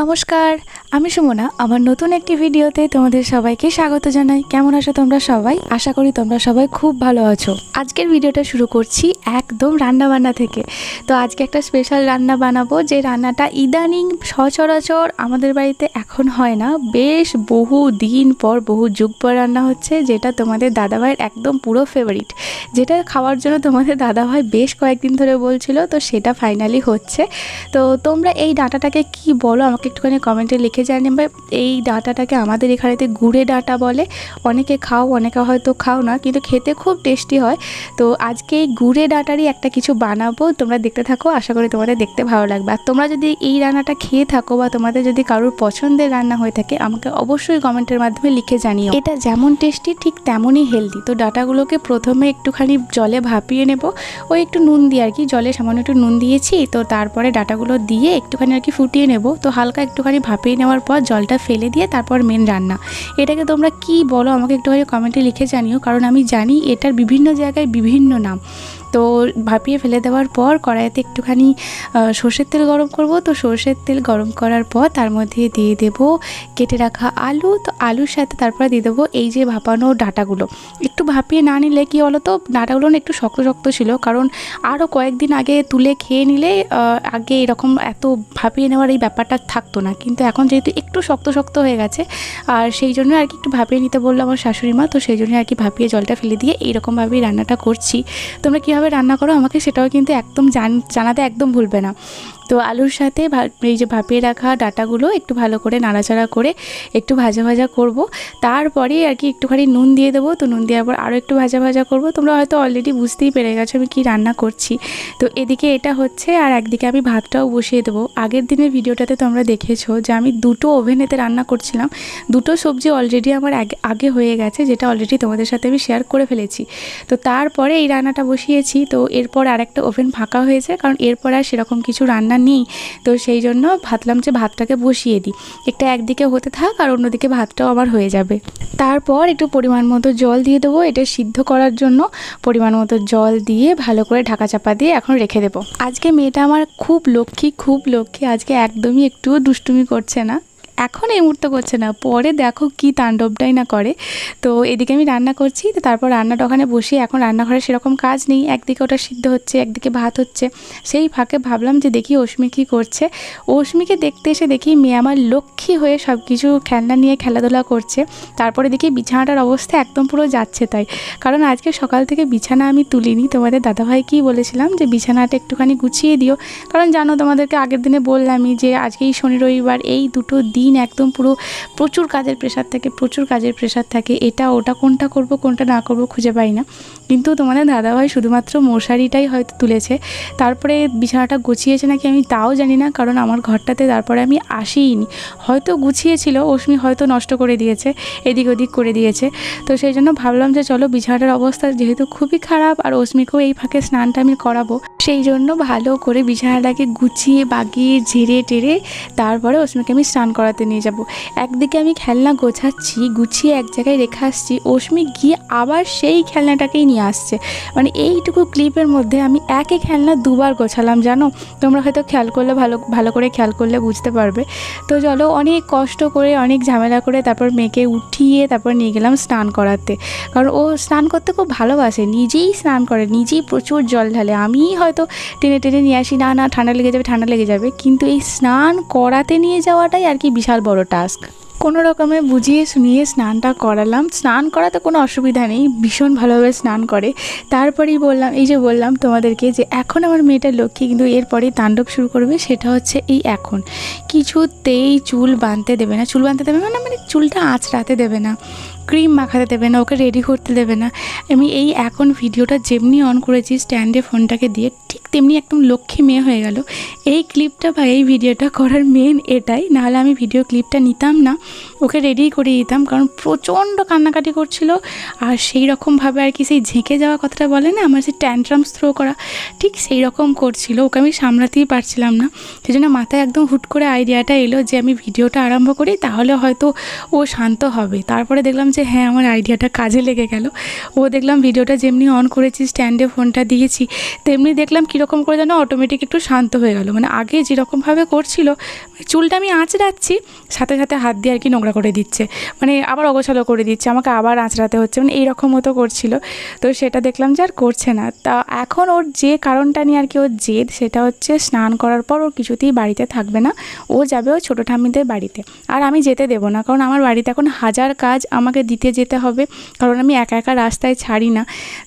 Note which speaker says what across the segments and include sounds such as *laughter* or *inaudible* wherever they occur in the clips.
Speaker 1: নমস্কার, আমি সুমনা। আমার নতুন একটি ভিডিওতে তোমাদের সবাইকে স্বাগত জানাই। কেমন আছো তোমরা সবাই? আশা করি তোমরা সবাই খুব ভালো আছো। আজকের ভিডিওটা শুরু করছি একদম রান্না বান্না থেকে। তো আজকে একটা স্পেশাল রান্না বানাবো, যে রান্নাটা ইদানিং সচরাচর আমাদের বাড়িতে এখন হয় না। বেশ বহু দিন পর, বহু যুগ পর রান্না হচ্ছে, যেটা তোমাদের দাদাভাইয়ের একদম পুরো ফেভারিট যেটা খাওয়ার জন্য তোমাদের দাদাভাই বেশ কয়েকদিন ধরে বলছিল, তো সেটা ফাইনালি হচ্ছে। তো তোমরা এই ডাটাটাকে কি বলো, আমাকে একটুখানি কমেন্টে লিখে জানাবে এই ডাটাটাকে আমাদের এখানেতে গুড়ে ডাটা বলে, অনেকে খাও, অনেকে হয়তো খাও না, কিন্তু খেতে খুব টেস্টি হয়। তো আজকে এই গুড়ে ডাটারই একটা কিছু বানাবো, তোমরা দেখতে থাকো, আশা করি তোমাদের দেখতে ভালো লাগবে। আর তোমরা যদি এই রান্নাটা খেয়ে থাকো বা তোমাদের যদি কারোর পছন্দের রান্না হয়ে থাকে, আমাকে অবশ্যই কমেন্টের মাধ্যমে লিখে জানিও। এটা যেমন টেস্টি, ঠিক তেমনই হেলদি তো ডাটাগুলোকে প্রথমে একটুখানি জলে ভাপিয়ে নেব। ওই একটু নুন দিয়ে আর কি, জলে সামান্য একটু নুন দিয়েছি, তো তারপরে ডাটাগুলো দিয়ে একটুখানি আর কি ফুটিয়ে নেব। তো হালকা একটুখানি ভাপিয়ে নেওয়ার পর জলটা ফেলে দিয়ে তারপর মেন রান্না। এটাকে তোমরা কি বলো আমাকে একটুখানি কমেন্টে লিখে জানিও, কারণ আমি জানি এটার বিভিন্ন জায়গায় বিভিন্ন নাম। তো ভাপিয়ে ফেলে দেওয়ার পর কড়াইতে একটুখানি সর্ষের তেল গরম করব। তো সর্ষের তেল গরম করার পর তার মধ্যে দিয়ে দেব কেটে রাখা আলু। তো আলুর সাথে তারপরে দিয়ে দেবো এই যে ভাপানো ডাটাগুলো। একটু ভাপিয়ে না নিলে কি বলো তো ডাটাগুলো না একটু শক্ত শক্ত ছিল। কারণ আরও কয়েকদিন আগে তুলে খেয়ে নিলে আগে এরকম এত ভাপিয়ে নেওয়ার এই ব্যাপারটা থাকতো না। কিন্তু এখন যেহেতু একটু শক্ত শক্ত হয়ে গেছে, আর সেই জন্য আর কি একটু ভাপিয়ে নিতে বলল আমার শাশুড়ি মা। তো সেই জন্য আর কি ভাপিয়ে জলটা ফেলে দিয়ে এইরকমভাবেই রান্নাটা করছি। তোমরা কীভাবে রান্না করো আমাকে সেটাও কিন্তু একদম জান জানাতে একদম ভুলবে না। তো আলুর সাথে এই যে ভাপিয়ে রাখা ডাটাগুলো একটু ভালো করে নাড়াচাড়া করে একটু ভাজা ভাজা করব। তারপরে আর কি একটুখানি নুন দিয়ে দেবো। তো নুন দেওয়ার পর আরও একটু ভাজা ভাজা করব। তোমরা হয়তো অলরেডি বুঝতেই পেরে গেছো আমি কী রান্না করছি। তো এদিকে এটা হচ্ছে আর একদিকে আমি ভাতটাও বসিয়ে দেবো। আগের দিনের ভিডিওটাতে তোমরা দেখেছ যে আমি দুটো ওভেনেতে রান্না করছিলাম। দুটো সবজি অলরেডি আমার আগে হয়ে গেছে যেটা অলরেডি তোমাদের সাথে আমি শেয়ার করে ফেলেছি। তো তারপরে এই রান্নাটা বসিয়েছি। তো এরপর আর একটা ওভেন ফাঁকা হয়েছে। কারণ এরপর আর সেরকম কিছু রান্না নেই। তো সেই জন্য ভাবলাম যে ভাতটাকে বসিয়ে দিই। একটা একদিকে হতে থাক আর অন্যদিকে ভাতটাও আমার হয়ে যাবে। তারপর একটু পরিমাণ মতো জল দিয়ে দেবো। এটা সিদ্ধ করার জন্য পরিমাণ মতো জল দিয়ে ভালো করে ঢাকা চাপা দিয়ে এখন রেখে দেবো। আজকে মেয়েটা আমার খুব লক্ষ্মী খুব লক্ষ্মী। আজকে একদমই একটুও দুষ্টুমি করছে না। এখন এই মুহূর্তে করছে না, পরে দেখো কি তাণ্ডবটাই না করে। তো এদিকে আমি রান্না করছি, তো তারপর রান্নাটা ওখানে বসে এখন রান্নাঘরে সেরকম কাজ নেই, একদিকে ওটা সিদ্ধ হচ্ছে, একদিকে ভাত হচ্ছে। সেই ফাঁকে ভাবলাম যে দেখি অশ্মি কী করছে। অশ্মিকে দেখতে এসে দেখি মেয়ে আমার লক্ষ্মী হয়ে সব কিছু খেলনা নিয়ে খেলাধুলা করছে। তারপরে দেখি বিছানাটার অবস্থা একদম পুরো যাচ্ছে তাই। কারণ আজকে সকাল থেকে বিছানা আমি তুলিনি, তোমাদের দাদাভাইকেই বলেছিলাম যে বিছানাটা একটুখানি গুছিয়ে দিও। কারণ জানো তোমাদেরকে আগের দিনে বললামই যে আজকেই শনি রবিবার, এই দুটো দিন একদম পুরো প্রচুর কাজের প্রেশার থাকে, প্রচুর কাজের প্রেশার থাকে, এটা, ওটা, কোনটা করব, কোনটা না করব খুঁজে পাই না। কিন্তু তোমাদের দাদাভাই শুধুমাত্র মশারিটাই হয়তো তুলেছে, তারপরে বিছানাটা গুছিয়েছে নাকি আমি তাও জানি না, কারণ আমার ঘরটাতে তারপরে আমি আসিনি হয়তো গুছিয়েছিল, অশ্মি হয়তো নষ্ট করে দিয়েছে, এদিক ওদিক করে দিয়েছে। তো সেই জন্য ভাবলাম যে চলো বিছানাটার অবস্থা যেহেতু খুবই খারাপ আর অশ্মিকেও এই ফাঁকে স্নানটা আমি করাবো, সেই জন্য ভালো করে বিছানাটাকে গুছিয়ে, বাগিয়ে, ঝেড়ে টেরে তারপরে অশ্মিকে আমি স্নান করাতে নিয়ে যাব। একদিকে আমি খেলনা গোছাচ্ছি, গুছিয়ে এক জায়গায় রেখে আসছি, অশ্মি গিয়ে আবার সেই খেলনাটাকেই নিয়ে আসছে। মানে এইটুকু ক্লিপের মধ্যে আমি একই খেলনা দুবার গোছালাম, জানো? তোমরা হয়তো খেয়াল করলে ভালো ভালো করে খেয়াল করলে বুঝতে পারবে। তো চলো, অনেক কষ্ট করে, অনেক ঝামেলা করে তারপর মেয়েকে উঠিয়ে তারপর নিয়ে গেলাম স্নান করাতে। কারণ ও স্নান করতে খুব ভালোবাসে, নিজেই স্নান করে, নিজেই প্রচুর জল ঢালে। আমিই হয়তো টেনে টেনে নিয়ে আসি, না না, ঠান্ডা লেগে যাবে, ঠান্ডা লেগে যাবে। কিন্তু এই স্নান করাতে নিয়ে যাওয়াটাই আর কি বিশাল বড় টাস্ক। কোনো রকমে বুঝিয়ে, শুনিয়ে স্নানটা করালাম। স্নান করাতে কোনো অসুবিধা নেই, ভীষণ ভালোভাবে স্নান করে। তারপরেই বললাম, এই যে বললাম তোমাদেরকে যে এখন আমার মেয়েটা লক্ষ্মী, কিন্তু এরপরেই তাণ্ডব শুরু করবে, সেটা হচ্ছে এই এখন। কিছুতেই চুল বাঁধতে দেবে না। চুল বাঁধতে দেবে না মানে চুলটা আঁচড়াতে দেবে না। ক্রিম মাখাতে দেবে না, ওকে রেডি করতে দেবে না। আমি এই এখন ভিডিওটা যেমনি অন করেছি স্ট্যান্ডে ফোনটাকে দিয়ে ঠিক তেমনি একদম লক্ষ্মী মেয়ে হয়ে গেল। এই ক্লিপটা বা এই ভিডিওটা করার মেন এটাই, নাহলে আমি ভিডিও ক্লিপটা নিতাম না। ওকে রেডি করে দিতাম, কারণ প্রচণ্ড কান্নাকাটি করছিল। আর সেই রকমভাবে আর কি সেই ঝেঁকে যাওয়া কথাটা বলে না, আমার সেই ট্যান্ট্রামস থ্রো করা, ঠিক সেই রকম করছিল। ওকে আমি সামলাতেই পারছিলাম না। সেই জন্য মাথায় একদম হুট করে আইডিয়াটা এলো যে আমি ভিডিওটা আরম্ভ করি, তাহলে হয়তো ও শান্ত হবে। তারপরে দেখলাম যে হ্যাঁ আমার আইডিয়াটা কাজে লেগে গেল। ও দেখলাম ভিডিওটা যেমনি অন করেছি স্ট্যান্ডে ফোনটা দিয়েছি, তেমনি দেখলাম কীরকম করে যেন অটোমেটিক একটু শান্ত হয়ে গেল। মানে আগে যেরকমভাবে করছিল চুলটা আমি আঁচড়াচ্ছি, সাথে সাথে হাত দিয়ে আর কি নোংরা করে দিচ্ছে। মানে আবার অগোছালো করে দিচ্ছে, আমাকে আবার আঁচড়াতে হচ্ছে মানে এইরকম মতো করছিল। তো সেটা দেখলাম যে আর করছে না। তা এখন ওর যে কারণটা নিয়ে আর কি ওর জেদ, সেটা হচ্ছে স্নান করার পর ওর কিছুতেই বাড়িতে থাকবে না। ও যাবে ও ছোটো ঠাম্মিদের বাড়িতে। আর আমি যেতে দেবো না, কারণ আমার বাড়িতে এখন হাজার কাজ আমাকে দিতে যেতে হবে। কারণ আমি একা একা রাস্তায় ছাড়ি না।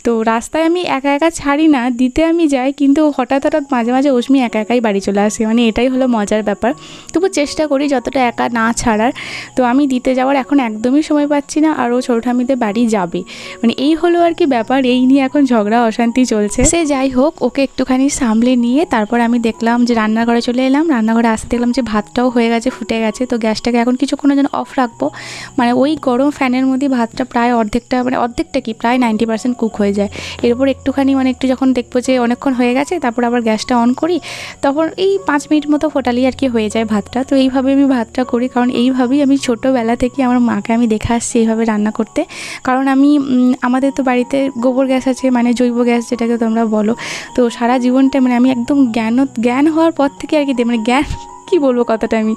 Speaker 1: তো রাস্তায় আমি একা একা ছাড়ি না, দিতে আমি যাই, কিন্তু হঠাৎ হঠাৎ মাঝে মাঝে অশ্মি একা একাই বাড়ি চলে আসে। মানে এটাই হলো মজার ব্যাপার। তবু চেষ্টা করি যতটা একা না ছাড়ার। তো আমি দিতে যাওয়ার এখন একদমই সময় পাচ্ছি না আর ও ছোটো ঠাম্মিদের বাড়ি যাবে। মানে এই হলো আর কি ব্যাপার, এই নিয়ে এখন ঝগড়া, অশান্তি চলছে। সে যাই হোক, ওকে একটুখানি সামলে নিয়ে তারপর আমি দেখলাম যে রান্নাঘরে চলে এলাম। রান্নাঘরে আসতে দেখলাম যে ভাতটাও হয়ে গেছে, ফুটে গেছে। তো গ্যাসটাকে এখন কিছুক্ষণের জন্য অফ রাখব। মানে ওই গরম ফ্যানের মধ্যে ভাতটা প্রায় অর্ধেকটা মানে অর্ধেকটা কি, প্রায় নাইনটি পার্সেন্ট কুক হয়ে যায়। এরপর একটুখানি মানে একটু যখন দেখব যে অনেকক্ষণ হয়ে গেছে, তারপর আবার গ্যাসটা অন করি, তখন এই পাঁচ মিনিট মতো ফোটালি আর কি হয়ে যায় ভাতটা। তো এইভাবে আমি ভাতটা করি, কারণ এইভাবেই আমি ছোটোবেলা থেকে আমার মাকে আমি দেখে আসছি এইভাবে রান্না করতে। কারণ আমি আমাদের তো বাড়িতে গোবর গ্যাস আছে মানে জৈব গ্যাস যেটাকে তোমরা বলো। তো সারা জীবনটা মানে আমি একদম জ্ঞান জ্ঞান হওয়ার পর থেকে আর কি মানে জ্ঞান কী বলব কথাটা আমি?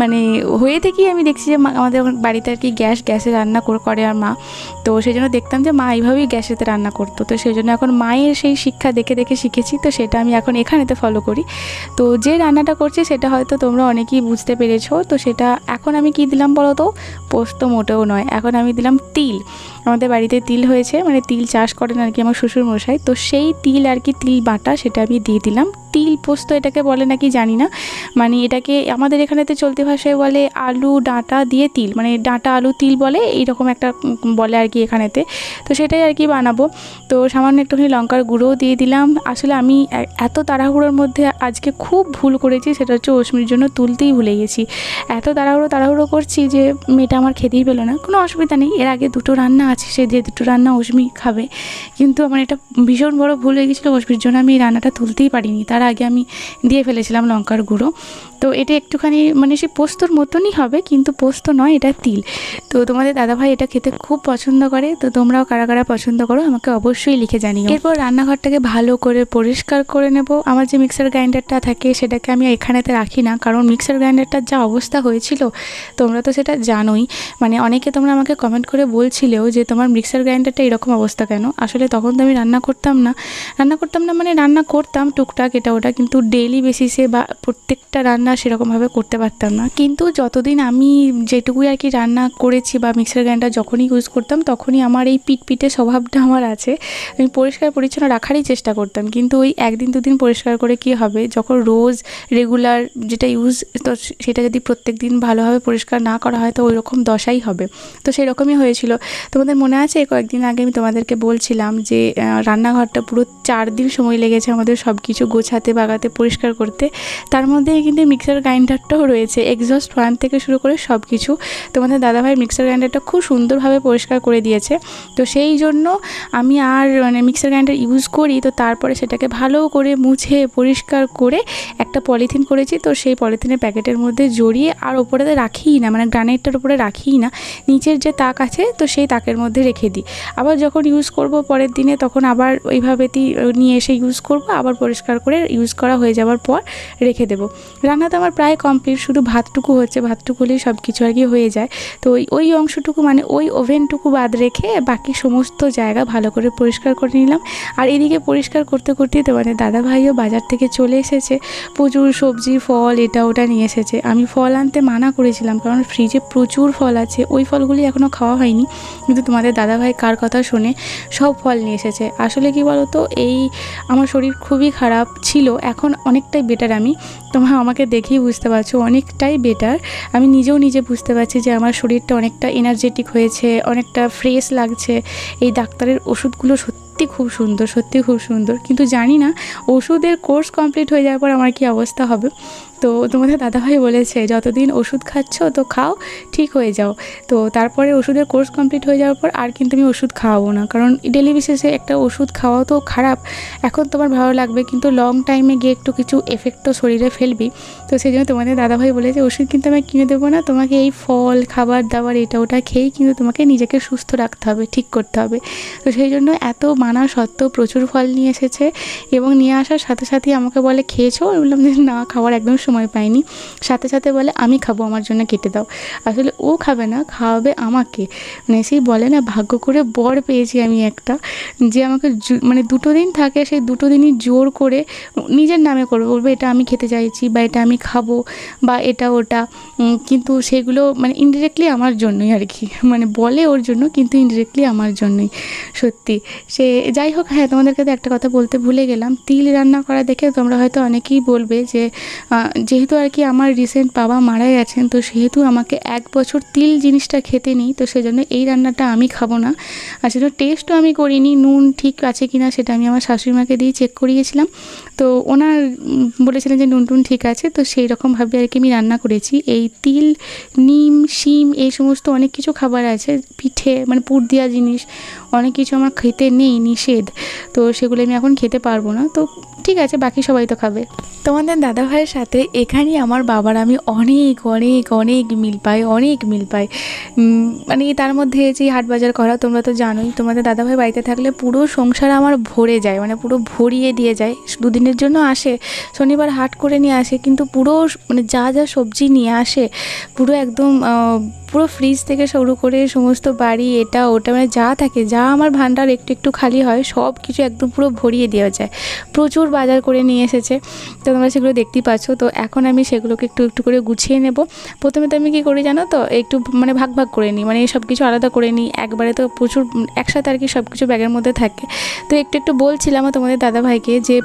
Speaker 1: মানে হয়ে থেকেই আমি দেখছি যে আমাদের বাড়িতে আর কি গ্যাস, গ্যাসে রান্না করে আর মা। তো সেই জন্য দেখতাম যে মা এইভাবেই গ্যাসেতে রান্না করতো। তো সেই জন্য এখন মায়ের সেই শিক্ষা দেখে দেখে শিখেছি। তো সেটা আমি এখন এখানেতে ফলো করি। তো যে রান্নাটা করছি সেটা হয়তো তোমরা অনেকেই বুঝতে পেরেছ। তো সেটা এখন আমি কি দিলাম বলো তো? পোস্ত মোটেও নয়। এখন আমি দিলাম তিল। আমাদের বাড়িতে তিল হয়েছে মানে তিল চাষ করেন আর কি আমার শ্বশুর মশাই তো সেই তিল আর কি তিল বাটা সেটা আমি দিয়ে দিলাম। তিল পোস্ত এটাকে বলে নাকি জানি না। মানে এটাকে আমাদের এখানেতে চলতি ভাষায় বলে আলু, ডাঁটা দিয়ে তিল। মানে ডাঁটা, আলু, তিল বলে এইরকম একটা বলে আর কি এখানেতে। তো সেটাই আর কি বানাবো। তো সামান্য একটুখানি লঙ্কার গুঁড়োও দিয়ে দিলাম। আসলে আমি এত তাড়াহুড়োর মধ্যে আজকে খুব ভুল করেছি, সেটা হচ্ছে অশ্মির জন্য তুলতেই ভুলে গেছি। এত তাড়াহুড়ো তাড়াহুড়ো করছি যে মেয়েটা আমার খেতেই পেল না। কোনো অসুবিধা নেই, এর আগে দুটো রান্না আছে, সে যে দুটো রান্না অশ্মি খাবে। কিন্তু আমার এটা ভীষণ বড় ভুল হয়ে গেছিল অশ্মির জন্য, আমি রান্নাটা তুলতেই পারিনি। তার আগে আমি দিয়ে ফেলেছিলাম লঙ্কার গুঁড়ো। তো এটা একটুখানি মানে সে পোস্তর মতনই হবে, কিন্তু পোস্ত নয়, এটা তিল। তো তোমাদের দাদাভাই এটা খেতে খুব পছন্দ করে, তো তোমরাও কারা কারা পছন্দ করো আমাকে অবশ্যই লিখে জানিও। এরপর রান্নাঘরটাকে ভালো করে পরিষ্কার করে নেব। আমার যে মিক্সার গ্রাইন্ডারটা থাকে সেটাকে আমি এখানেতে রাখি না, কারণ মিক্সার গ্রাইন্ডারটার যা অবস্থা হয়েছিল, তোমরা তো সেটা জানোই। মানে অনেকে তোমরা আমাকে কমেন্ট করে বলছিলেও যে তোমার মিক্সার গ্রাইন্ডারটা এরকম অবস্থা কেন? আসলে তখন তো আমি রান্না করতাম না। রান্না করতাম না মানে রান্না করতাম টুকটাক এটা ওটা, কিন্তু ডেইলি বেসিসে বা প্রত্যেকটা রান্না সেরকমভাবে করতে পারতাম না। কিন্তু যতদিন আমি যেটুকুই আর কি রান্না করেছি বা মিক্সার গ্রাইন্ডার যখনই ইউজ করতাম, তখনই আমার এই পিট পিটে স্বভাবটা আমার আছে। আমি পরিষ্কার পরিচ্ছন্ন রাখারই চেষ্টা করতাম। কিন্তু ওই একদিন, দুদিন পরিষ্কার করে কি হবে? যখন রোজ রেগুলার যেটা ইউজ তো সেটা যদি প্রত্যেক দিন ভালোভাবে পরিষ্কার না করা হয়, তো ওই রকম দশাই হবে। তো সেই রকমই হয়েছিল। তোমাদের মনে আছে? কয়েকদিন আগে আমি তোমাদেরকে বলছিলাম যে রান্নাঘরটা পুরো চার দিন সময় লেগেছে আমাদের সব কিছু গোছাতে, বাগাতে, পরিষ্কার করতে। তার মধ্যে কিন্তু মিক্সার গ্রাইন্ডারটাও রয়েছে এক্সস্ট ফ্যান থেকে শুরু করে সব কিছু তোমাদের দাদাভাই মিক্সার গ্রাইন্ডারটা খুব সুন্দরভাবে পরিষ্কার করে দিয়েছে। তো সেই জন্য আমি আর মানে মিক্সার গ্রাইন্ডার ইউজ করি, তো তারপরে সেটাকে ভালো করে মুছে, পরিষ্কার করে একটা পলিথিন করেছি। তো সেই পলিথিনের প্যাকেটের মধ্যে জড়িয়ে আর ওপরে রাখিই না মানে গ্রানাইটটার উপরে রাখিই না। নিচের যে তাক আছে, তো সেই তাকের মধ্যে রেখে দিই। আবার যখন ইউজ করব পরের দিনে, তখন আবার ওইভাবেতেই নিয়ে এসে ইউজ করব, আবার পরিষ্কার করে ইউজ করা হয়ে যাওয়ার পর রেখে দেবো। রান্না তো আমার প্রায় কমপ্লিট শুধু ভাতটুকু হচ্ছে, ভাতটুকু হলেই সব কিছু আর কি হয়ে যায়। তো ওই ওই অংশটুকু মানে ওই ওভেনটুকু বাদ রেখে বাকি সমস্ত জায়গা ভালো করে পরিষ্কার করে নিলাম। আর এদিকে পরিষ্কার করতে করতেই তোমাদের দাদা ভাইও বাজার থেকে চলে এসেছে। প্রচুর সবজি, ফল এটা ওটা নিয়ে এসেছে। আমি ফল আনতে মানা করেছিলাম, কারণ ফ্রিজে প্রচুর ফল আছে। ওই ফলগুলি এখনও খাওয়া হয়নি। কিন্তু তোমাদের দাদাভাই কার কথা শুনে, সব ফল নিয়ে এসেছে। আসলে কি বলো তো এই আমার শরীর খুবই খারাপ ছিল, এখন অনেকটাই বেটার আমি। তোমরা আমাকে দেখেই বুঝতে পারছ অনেকটাই বেটার আমি নিজেও নিজে বুঝতে পারছি যে আমার শরীরটা অনেকটা এনার্জেটিক হয়েছে, অনেকটা ফ্রেশ লাগছে। এই ডাক্তারের ওষুধগুলো সত্যি খুব সুন্দর, সত্যি খুব সুন্দর। কিন্তু জানি না, ওষুধের কোর্স কমপ্লিট হয়ে যাওয়ার পর আমার কি অবস্থা হবে? তো তোমাদের দাদাভাই বলেছে, যতদিন ওষুধ খাচ্ছ, তো খাও, ঠিক হয়ে যাও। তো তারপরে ওষুধের কোর্স কমপ্লিট হয়ে যাওয়ার পর আর কিন্তু আমি ওষুধ খাওয়াবো না। কারণ ডেলি বেসিসে একটা ওষুধ খাওয়া তো খারাপ। এখন তোমার ভালো লাগবে, কিন্তু লং টাইমে গিয়ে একটু কিছু এফেক্ট তো শরীরে ফেলবি তো সেই জন্য তোমাদের দাদাভাই বলেছে, ওষুধ কিন্তু আমি কিনে দেবো না, তোমাকে এই ফল, খাবার দাবার, এটা ওটা খেয়েই কিন্তু তোমাকে নিজেকে সুস্থ রাখতে হবে, ঠিক করতে হবে। তো সেই জন্য এত মানা সত্ত্বেও প্রচুর ফল নিয়ে এসেছে এবং নিয়ে আসার সাথে সাথেই আমাকে বলে, খেয়েছো? বললাম যে, না, খাওয়ার একদম সময় পাইনি। সাথে সাথে বলে, আমি খাব, আমার জন্য কেটে দাও। আসলে ও খাবে না, খাওয়াবে আমাকে। মানে সেই বলে না, ভাগ্য করে বর পেয়েছি আমি একটা, যে আমাকে মানে দুটো দিন থাকে, সেই দুটো দিনই জোর করে নিজের নামে করবে। বলবে, এটা আমি খেতে চাইছি বা এটা আমি খাব বা এটা, ওটা। কিন্তু সেগুলো মানে ইনডিরেক্টলি আমার জন্যই আর কি। মানে বলে ওর জন্য, কিন্তু ইনডিরেক্টলি আমার জন্যই, সত্যি। সে, যাই হোক হ্যাঁ তোমাদের কাছে একটা কথা বলতে ভুলে গেলাম। তিল রান্না করা দেখে তোমরা হয়তো অনেকেই বলবে যে যেহেতু আর কি আমার রিসেন্ট বাবা মারা গেছেন, তো সেহেতু আমাকে এক বছর তিল জিনিসটা খেতে নেই, তো সেজন্য এই রান্নাটা আমি খাব না। আর সেটা টেস্টও আমি করিনি, নুন ঠিক আছে কিনা সেটা আমি আমার শাশুড়ি মাকে দিয়ে চেক করিয়েছিলাম। তো ওনার বলেছিলেন যে নুন টুন ঠিক আছে। তো সেই রকমভাবে আর কি আমি রান্না করেছি। এই তিল, নিম, শিম, এই সমস্ত অনেক কিছু খাবার আছে। পিঠে মানে পুর দেওয়া জিনিস, অনেক কিছু আমার খেতে নেই, নিষেধ। তো সেগুলো আমি এখন খেতে পারব না। তো ঠিক আছে, বাকি সবাই তো খাবে। তোমাদের দাদা ভাইয়ের সাথে এখানেই আমার বাবার আমি অনেক অনেক অনেক মিল পাই, অনেক মিল পাই। মানে তার মধ্যে যে হাট বাজার করা, তোমরা তো জানোই, তোমাদের দাদাভাই বাড়িতে থাকলে পুরো সংসার আমার ভরে যায় মানে পুরো ভরিয়ে দিয়ে যায়। দুদিনের জন্য আসে, শনিবার হাট করে নিয়ে আসে, কিন্তু পুরো মানে যা যা সবজি নিয়ে আসে, পুরো একদম পুরো ফ্রিজ থেকে শুরু করে সমস্ত বাড়ি, এটা, ওটা মানে যা থাকে, যা আমার ভান্ডার একটু একটু খালি হয় সব কিছু একদম পুরো ভরিয়ে দেওয়া যায়। প্রচুর বাজার করে নিয়ে এসেছে। তো তোমরা সেগুলো দেখতেই পাচ্ছ। তো এখন আমি সেগুলোকে একটু একটু করে গুছিয়ে নেব। প্রথমে তো আমি কী করি জানো তো? একটু মানে ভাগ ভাগ করে নিই। মানে সব কিছু আলাদা করে নিই। একবারে তো প্রচুর, একসাথে আর কি সব কিছু ব্যাগের মধ্যে থাকে। তো একটু একটু বলছিলাম তোমাদের দাদাভাইকে যে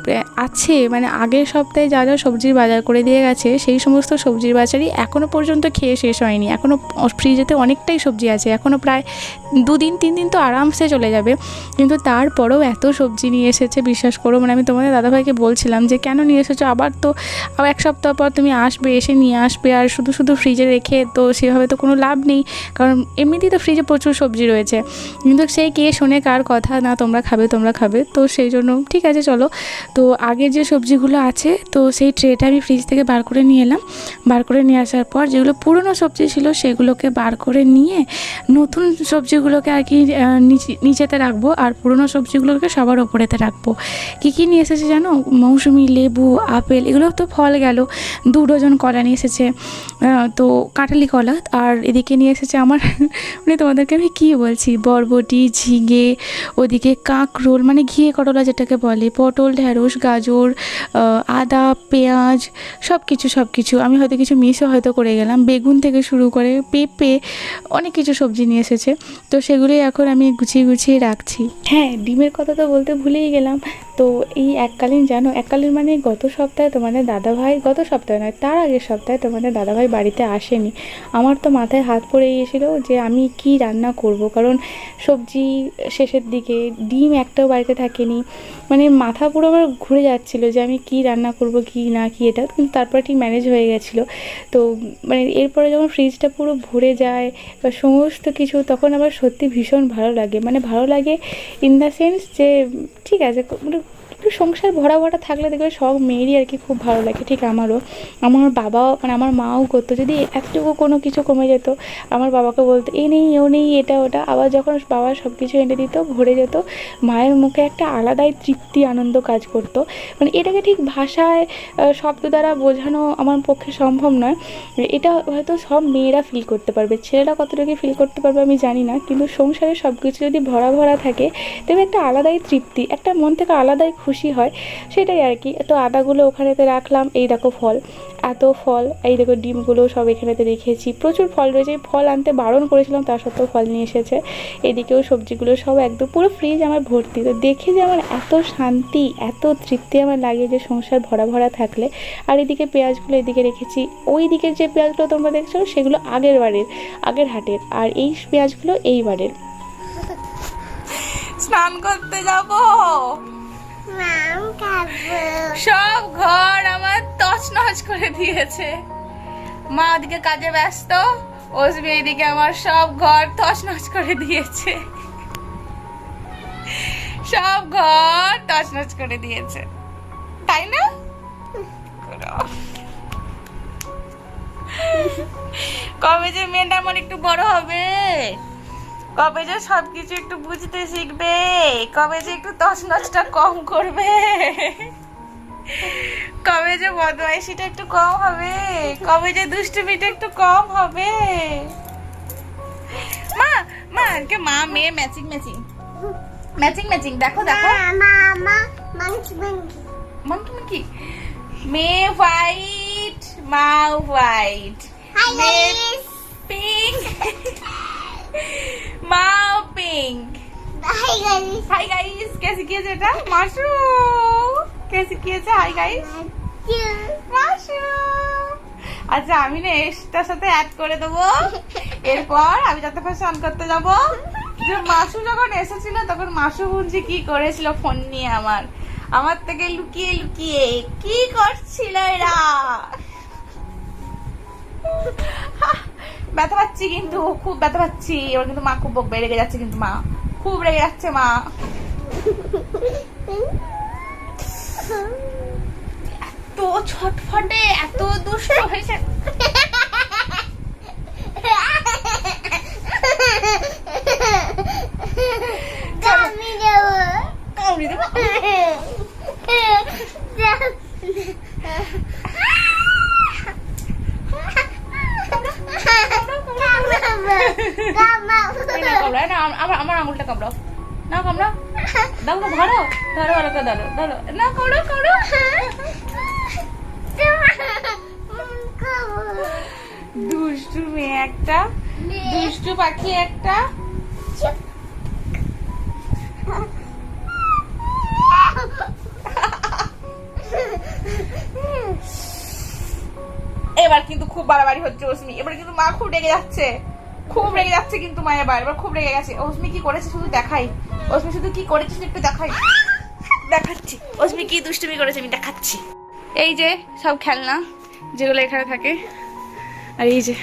Speaker 1: আছে মানে আগের সপ্তাহে যা যা সবজির বাজার করে দিয়ে গেছে, সেই সমস্ত সবজির বাজারই এখনও পর্যন্ত খেয়ে শেষ হয়নি। এখনও ফ্রিজেতে অনেকটাই সবজি আছে। এখনও প্রায় দুদিন তিন দিন তো আরামসে চলে যাবে। কিন্তু তারপরেও এত সবজি নিয়ে এসেছে, বিশ্বাস করো। মানে আমি তোমাদের দাদাভাইকে বলছিলাম যে, কেন নিয়ে এসেছ? আবার তো, আবার এক সপ্তাহ পর তুমি আসবে, এসে নিয়ে আসবে। আর শুধু শুধু ফ্রিজে রেখে তো সেভাবে তো কোনো লাভ নেই। কারণ এমনিতেই তো ফ্রিজে প্রচুর সবজি রয়েছে। কিন্তু সে কে শোনে, কার কথা? না, তোমরা খাবে তোমরা খাবে। তো সেই জন্য, ঠিক আছে, চলো। তো আগের যে সবজিগুলো আছে, তো সেই ট্রেটা আমি ফ্রিজ থেকে বার করে নিয়ে এলাম। বার করে নিয়ে আসার পর যেগুলো পুরনো সবজি ছিল, সেগুলোকে বার করে নিয়ে নতুন সবজিগুলোকে আর কি নিচে- নিচেতে রাখব আর পুরনো সবজিগুলোকে সবার ওপরেতে রাখব। কী কী নিয়ে এসেছে জানো? মৌসুমি, লেবু, আপেল, এগুলো তো ফল গেল, দু ডজন কলা নিয়ে এসেছে তো কাঁঠালি কলা। আর এদিকে নিয়ে এসেছে আমার *laughs* মানে তোমাদেরকে আমি কী বলছি? বরবটি, ঝিঙে, ওদিকে কাঁকরোল মানে ঘিয়ে করলা যেটাকে বলে, পটল ঢ্যাঁড়স গাজর আদা, পেঁয়াজ সব কিছু সব কিছু আমি হয়তো কিছু মিসও হয়তো করে গেলাম। বেগুন থেকে শুরু করে পেঁপে অনেক কিছু সবজি নিয়ে এসেছে। তো সেগুলোই এখন আমি গুছিয়ে গুছিয়ে রাখছি। হ্যাঁ ডিমের কথা তো বলতে ভুলেই গেলাম। তো এই এককালীন জানো, এককালীন মানে গত সপ্তাহে তোমাদের দাদাভাই, গত সপ্তাহে নয়, তার আগের সপ্তাহে তোমাদের দাদাভাই বাড়িতে আসেনি। আমার তো মাথায় হাত পড়ে গিয়েছিল যে আমি কি রান্না করব, কারণ সবজি শেষের দিকে, ডিম একটাও বাড়িতে থাকেনি। মানে মাথা পুরো আমার ঘুরে যাচ্ছিল যে আমি কি রান্না করব, কি না, কি এটা, কিন্তু তারপরে ঠিক ম্যানেজ হয়ে গেছিল। তো মানে এরপরে যখন ফ্রিজটা পুরো ভরে যায়, বা সমস্ত কিছু, তখন আবার সত্যি ভীষণ ভালো লাগে। মানে ভালো লাগে ইন দ্য সেন্স যে ঠিক আছে মানে একটু সংসার ভরা ভরা থাকলে দেখবে সব মেয়েরই আর কি খুব ভালো লাগে, ঠিক আমারও। আমার বাবাও মানে আমার মাও করতো, যদি একটুকু কোনো কিছু কমে যেত, আমার বাবাকে বলতো, এ নেই, ও নেই, এটা, ওটা। আবার যখন বাবা সব কিছু এনে দিত, ভরে যেত, মায়ের মুখে একটা আলাদাই তৃপ্তি, আনন্দ কাজ করতো। মানে এটাকে ঠিক ভাষায় শব্দ দ্বারা বোঝানো আমার পক্ষে সম্ভব নয়। এটা হয়তো সব মেয়েরা ফিল করতে পারবে, ছেলেরা কতটুকু ফিল করতে পারবে আমি জানি না, কিন্তু সংসারে সব কিছু যদি ভরা ভরা থাকে তবে একটা আলাদাই তৃপ্তি, একটা মন থেকে আলাদাই খুশি হয়, সেটাই আর কি। তো আদাগুলো ওখানেতে রাখলাম, এই দেখো ফল। এত ফল, এই দেখো ডিমগুলো সব এখানেতে রেখেছি। প্রচুর ফল রয়েছে, এই ফল আনতে বারণ করেছিলাম, তার সত্ত্বেও ফল নিয়ে এসেছে। এদিকেও সবজিগুলো সব একদম পুরো ফ্রিজ আমার ভর্তি। তো দেখে যে আমার এত শান্তি, এত তৃপ্তি আমার লাগে যে সংসার ভরা ভরা থাকলে। আর এদিকে পেঁয়াজগুলো এদিকে রেখেছি। ওই দিকের যে পেঁয়াজগুলো তোমরা দেখছ, সেগুলো আগের বারের, আগের হাটের। আর এই পেঁয়াজগুলো এইবারের।
Speaker 2: স্নান করতে যাব। সব ঘর আমার তছনছ করে দিয়েছে। মা ওদিকে কাজে ব্যস্ত ওসবি এদিকে আমার সব ঘর তছনছ করে দিয়েছে। সব ঘর তছনছ করে দিয়েছে। তাই না? কবে যে মেয়েটা আমার একটু বড় হবে? কবে যে সবকিছু একটু বুঝতে শিখবে? কবে যে একটু তছনছটা কম করবে? কবে যে বদমাইশিটা একটু কম হবে? কবে যে দুষ্টুমিটা একটু কম হবে? মা মা আজকে মা মেয়ে ম্যাচিং ম্যাচিং ম্যাচিং ম্যাচিং দেখো দেখো। মা মা মাংকি মাংকি মেয়ে হোয়াইট মা হোয়াইট মেয়ে পিঙ্ক কে শিখিয়েছে এটা? মাসু! কে শিখিয়েছে হাই গাইস মাসু! আচ্ছা আমি না এটার সাথে অ্যাড করে দেবো। এরপর আমি যতক্ষণ স্নান করতে যাব। যে মাসু যখন এসেছিল, তখন মাসু বুঝি কি করেছিল ফোন নিয়ে আমার। আমার থেকে লুকিয়ে লুকিয়ে কি করছিল এরা? ব্যথা পাচ্ছি কিন্তু, খুব ব্যথা পাচ্ছি। ওর কিন্তু মা খুব রেগে যাচ্ছে কিন্তু মা। খুব রেগে যাচ্ছে মা। এত ছটফটে এত দুষ্ট হয়েছে করে ধরো ধরো না কামড়াও দুষ্টু মেয়ে একটা দুষ্টু পাখি একটা। এবার কিন্তু খুব বাড়াবাড়ি হচ্ছে ওসমি এবার কিন্তু মা খুব রেগে যাচ্ছে। খুব রেগে যাচ্ছে কিন্তু মা এবার এবার খুব রেগে গেছে। ওসমি কি করেছে শুধু দেখাই। ওসমি শুধু কি করেছে একটু দেখাই। দেখাচ্ছি। কি, দুষ্টুমি করেছে, আমি দেখাচ্ছি। এই যে, সব খেলনা, যেগুলো এখানে থাকে। আর এই যে।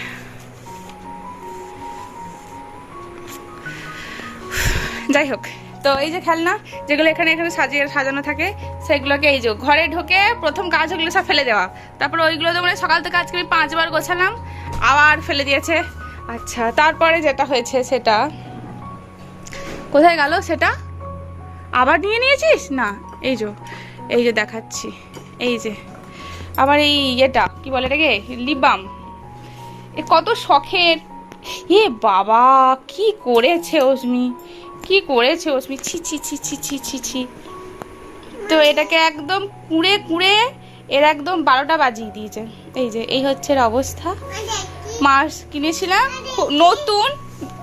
Speaker 2: যাই হোক, তো এই যে খেলনা, যেগুলো এখানে এখানে সাজিয়ে সাজানো থাকে, সেগুলোকে এই যে, ঘরে ঢোকে প্রথম কাজ ওগুলো সব ফেলে দেওয়া। তারপর ওইগুলো তো মানে সকাল থেকে আজকে আমি পাঁচবার গোছালাম, আবার ফেলে দিয়েছে। আচ্ছা তারপরে যেটা হয়েছে সেটা, কোথায় গেল সেটা? আবার নিয়ে নিয়েছিস? না, এই যে এই যে দেখাচ্ছি, এই যে। আবার এই এটা কি বলে এটাকে? লিবাম এ কত শখের। এ বাবা, কি করেছে অস্মি কি করেছে অস্মি ছি ছি ছি ছি ছি ছি ছি। তো এটাকে একদম কুড়ে কুড়ে এর একদম বারোটা বাজিয়ে দিয়েছে। এই যে, এই হচ্ছে এর অবস্থা। মাস কিনেছিলাম, নতুন।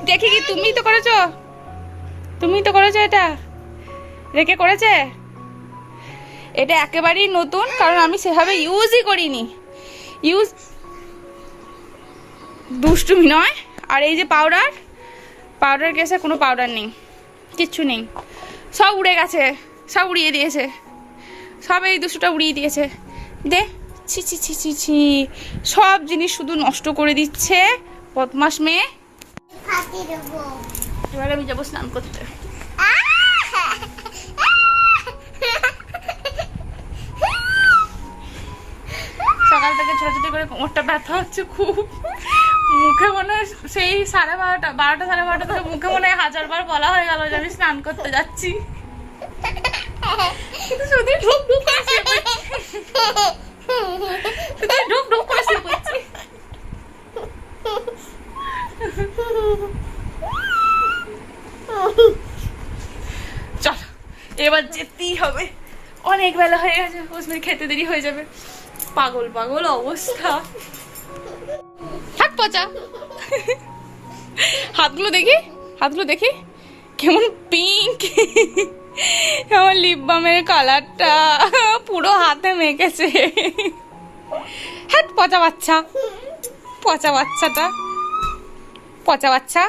Speaker 2: দেখি কি তুমি তো করেছ? তুমি তো করেছ এটা? রেখে করেছে? এটা একেবারেই নতুন কারণ আমি সেভাবে ইউজই করিনি। ইউজ দুষ্টুমি নয়। আর এই যে পাউডার পাউডার কেসে কোনো পাউডার নেই। কিচ্ছু নেই। সব উড়ে গেছে। সব উড়িয়ে দিয়েছে। সব এই দুশোটা উড়িয়ে দিয়েছে। দে ছি ছি ছি ছি ছি। সব জিনিস শুধু নষ্ট করে দিচ্ছে বদমাস মেয়ে। এবার আমি যাব স্নান করতে। ছোটাছুটি করে কোমরটা ব্যথা হচ্ছে খুব। মুখে মনে সেই সাড়ে বারোটা বারোটা সাড়ে বারোটা থেকে মুখে মনে হয় হাজার বার বলা হয়ে গেল যে আমি স্নান করতে যাচ্ছি। শুধু। চল, এবার যেতেই হবে। অনেক বেলা হয়ে গেছে খেতে দেরি হয়ে যাবে। পাগল পাগল অবস্থা। থাক পচা। হাতগুলো দেখি হাতগুলো দেখি। কেমন পিঙ্ক আমার লিপ বামের কালারটা পুরো হাতে মেখেছে। হ্যাঁ পচা বাচ্চা। পচা বাচ্চাটা। পচা বাচ্চা।